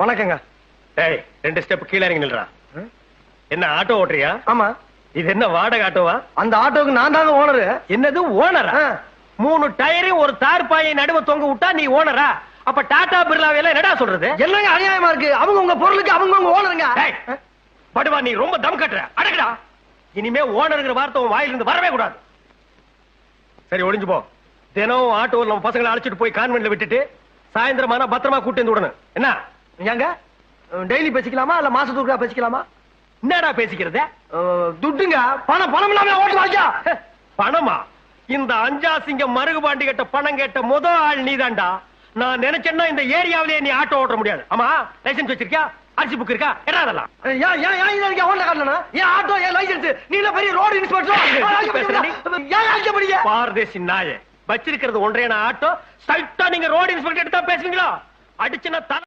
வணக்கங்க. டேய் ரெண்டு ஸ்டெப் கீழே இறங்கி நில்றா. என்ன ஆட்டோ ஓட்டுறியா? ஆமா. இது என்ன வாடகை ஆட்டோவா? அந்த ஆட்டோவுக்கு நான் தாங்க ஓனரு என்னது ஓனரா. மூணு டயரையும் ஒரு தார் பாயை நடுவ தொங்க விட்டா நீ ஓனரா அப்ப டாடா பிர்லாவை எல்லாம் என்னடா சொல்றது? என்னங்க அநியாயமா இருக்கு? அவங்க உங்க பொருளுக்கு அவங்க உங்க ஓனருங்க படுவா நீ ரொம்ப தம் கட்டுற. அடக்குடா. இனிமே ஓனருங்கிற வார்த்தை உன் வாயிலிருந்து வரவே கூடாது. சரி ஒளிஞ்சு போ. தினம் ஆட்டோ நம்ம பசங்களை அழைச்சிட்டு போய் கான்வென்ட்ல விட்டுட்டு சாயந்தரமான பத்திரமா கூட்டி வந்து விடணும். என்ன? ஏங்க டெய்லி பேசிக்கலாமா? இல்ல மாசத்துக்கு பேசிக்கலாமா? என்னடா பேசிக்கிறது? அஹ், துட்டுங்க. பணம் பணம் இல்லாம ஓட்டு பணமா? இந்த அஞ்சாசிங்க மருகு பாண்டி கிட்ட பணம் கேட்ட முத ஆள் நீதான்டா. நான் நினைச்சேன்னா இந்த ஏரியாவிலேயே நீ ஆட்டோ ஓட்ட முடியாது. ஆமா? லைசென்ஸ் வச்சிருக்கியா? அரிசி புக் இருக்கா? என்ன அதெல்லாம். ஏன் ஏன் ஏன் இங்க இருக்க ஓட்ட காட்டலனா ஏன் ஆட்டோ ஏன் லைசென்ஸ்? நீ இல்ல பெரிய ரோடு இன்ஸ்பெக்டர்? ஏன் பாரதேசி நாய வச்சிருக்கிறது ஒன்றே ஆட்டோ? ஸ்ட்ரைட்டா நீங்க ரோடு இன்ஸ்பெக்டர் தான் பேசுவீங்களா? அடிச்சுன்னா தலை